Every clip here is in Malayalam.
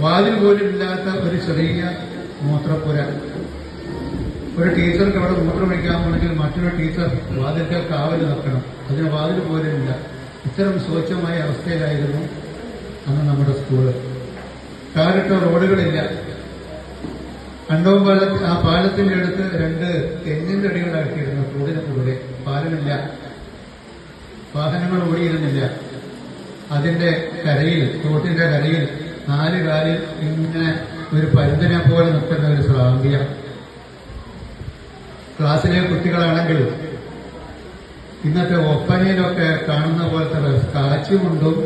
വാതിൽ പോലും ഇല്ലാത്ത ഒരു ചെറിയ മൂത്രപ്പുര. ഒരു ടീച്ചർക്ക് അവിടെ മൂത്രമൊഴിക്കാൻ പോണെങ്കിൽ മറ്റൊരു ടീച്ചർ വാതിൽക്കൽ കാവൽ നിൽക്കണം. അതിന് വാതിൽ പോലും ഇല്ല ഇത്തരം ശോച്യമായ അവസ്ഥയിലായിരുന്നു അന്ന് നമ്മുടെ സ്കൂൾ. കാലിട്ട റോഡുകളില്ല. കണ്ടവും ആ പാലത്തിന്റെ അടുത്ത് രണ്ട് തെങ്ങിന്റെ അടികളാക്കിയിരുന്നു റോഡിന് കൂടെ പാലമില്ല. വാഹനങ്ങൾ ഓടിയിരുന്നില്ല. അതിന്റെ കരയിൽ തോട്ടിന്റെ കരയിൽ നാല് കാലിൽ ഇങ്ങനെ ഒരു പരിന്തനെ പോലെ നിൽക്കുന്ന ഒരു സ്രാമ്പിയ ക്ലാസ്സിലെ കുട്ടികളാണെങ്കിൽ ഇന്നത്തെ ഒപ്പനയിലൊക്കെ കാണുന്ന പോലത്തെ കാച്ചുകൊണ്ടും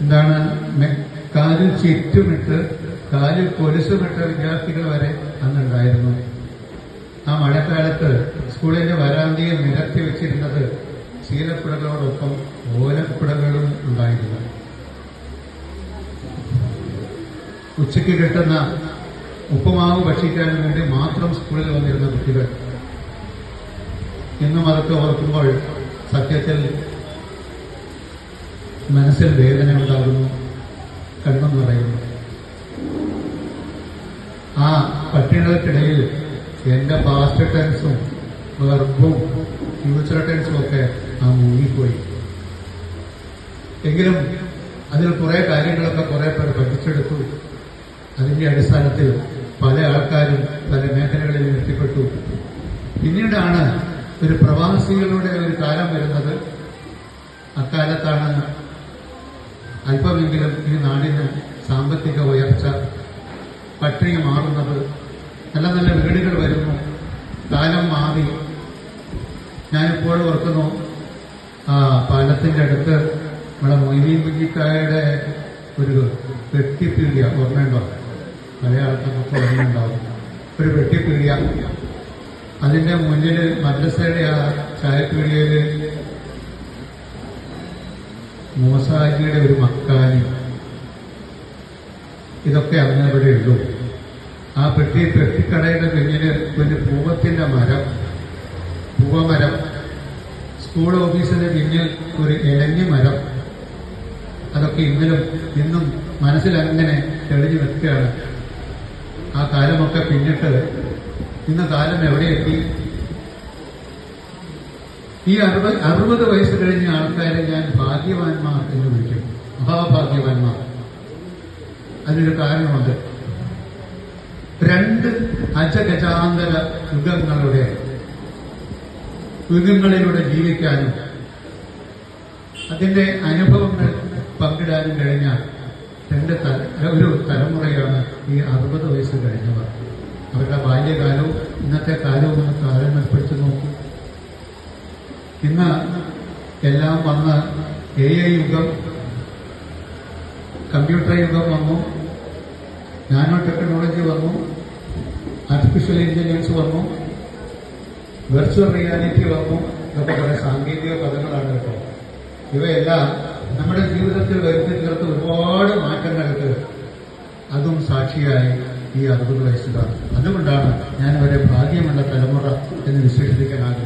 എന്താണ് മെ- കാലിൽ ചുറ്റുമിട്ട് കാലിൽ കൊലുസുമിട്ട വിദ്യാർത്ഥികൾ വരെ അന്നുണ്ടായിരുന്നു. ആ മഴക്കാലത്ത് സ്കൂളിന്റെ വരാന്തിയിൽ നിരത്തി വെച്ചിരുന്നത് ശീലക്കുടകളോടൊപ്പം ഓലക്കുടകളും ഉണ്ടായിരുന്നു. ഉച്ചയ്ക്ക് കിട്ടുന്ന ഉപ്പുമാവ് ഭക്ഷിക്കാൻ വേണ്ടി മാത്രം സ്കൂളിൽ വന്നിരുന്ന കുട്ടികൾ. ഇന്നും അതൊക്കെ ഓർക്കുമ്പോൾ സത്യത്തിൽ മനസ്സിൽ വേദന ഉണ്ടാകുന്നു കണ്ണെന്ന് പറയുന്നു ആ പട്ടികൾക്കിടയിൽ എന്റെ പാസ്റ്റ് ടെൻസും വെർബും ഫ്യൂച്ചർ ടെൻസും ഒക്കെ ആ മുങ്ങിപ്പോയി എങ്കിലും അതിൽ കുറെ കാര്യങ്ങളൊക്കെ കുറെ പേർ പഠിച്ചെടുത്തു. അതിന്റെ അടിസ്ഥാനത്തിൽ പല ആൾക്കാരും പല മേഖലകളിൽ എത്തിപ്പെട്ടു പിന്നീടാണ് ഒരു പ്രവാസികളുടെ ഒരു കാലം വരുന്നത്. അക്കാലത്താണ് അല്പമെങ്കിലും ഈ നാടിന് സാമ്പത്തിക ഉയർച്ച പട്ടിണി മാറുന്നത് നല്ല നല്ല വീടുകൾ വരുന്നു കാലം മാറി. ഞാനിപ്പോൾ ഓർക്കുന്നു ആ പാലത്തിന്റെ അടുത്ത് നമ്മുടെ മൊയ്തീൻ കുഞ്ഞിക്കായുടെ ഒരു വെട്ടിപ്പീടിയ ഓർമ്മയുണ്ടോ? ആൾക്കാർക്ക് ഓർമ്മയുണ്ടാവും ഒരു വെട്ടിപ്പീടിയ അതിന്റെ മുന്നിൽ മദ്രസയുടെ ആ ചായപ്പീടിയയിൽ മൂസാജിയുടെ ഒരു മക്കാനി. ഇതൊക്കെ അങ്ങനെ ഉള്ളൂ. ആ പെട്ടി പെട്ടിക്കടയുടെ പിന്നിൽ ഒരു പൂവത്തിന്റെ മരം. പൂവമരം. സ്കൂൾ ഓഫീസിന്റെ പിന്നിൽ ഒരു ഇലഞ്ഞി മരം. അതൊക്കെ ഇന്നലും ഇന്നും മനസ്സിലങ്ങനെ തെളിഞ്ഞു നിൽക്കുകയാണ്. ആ കാലമൊക്കെ പിന്നിട്ട് ഇന്ന് കാലം എവിടെ എത്തി? ഈ അറുപത് അറുപത് വയസ്സ് കഴിഞ്ഞ ആൾക്കാരെ ഞാൻ ഭാഗ്യവാന്മാർ എന്ന് വിളിക്കും. മഹാഭാഗ്യവാന്മാർ. അതിനൊരു കാരണമുണ്ട്. രണ്ട് അജഗജാന്തര യുഗങ്ങളുടെ യുഗങ്ങളിലൂടെ ജീവിക്കാനും അതിന്റെ അനുഭവങ്ങൾ പങ്കിടാനും കഴിഞ്ഞ തല- ഒരു തലമുറയാണ് ഈ അറുപത് വയസ്സ് കഴിഞ്ഞവർ. അവരുടെ ബാല്യകാലവും ഇന്നത്തെ കാലവും ഒന്ന് താരതമ്യപ്പെടുത്തി നോക്കൂ. ഇന്ന് എല്ലാം വന്ന എ ഐ യുഗം കമ്പ്യൂട്ടർ യുഗം വന്നു നാനോ ടെക്നോളജി വന്നു ആർട്ടിഫിഷ്യൽ ഇന്റലിജൻസ് വന്നു വെർച്വൽ റിയാലിറ്റി വന്നു ഇതൊക്കെ പല സാങ്കേതിക പദങ്ങളാണ് കേട്ടോ. ഇവയെല്ലാം നമ്മുടെ ജീവിതത്തിൽ വരുത്തി ചേർത്ത് ഒരുപാട് മാറ്റങ്ങൾക്ക് അതും സാക്ഷിയായി ഈ അറുപത് വയസ്സുകാർ അതുകൊണ്ടാണ് ഞാൻ അവരെ ഭാഗ്യമുള്ള തലമുറ എന്ന് വിശേഷിപ്പിക്കാൻ ആഗ്രഹിക്കുന്നത്.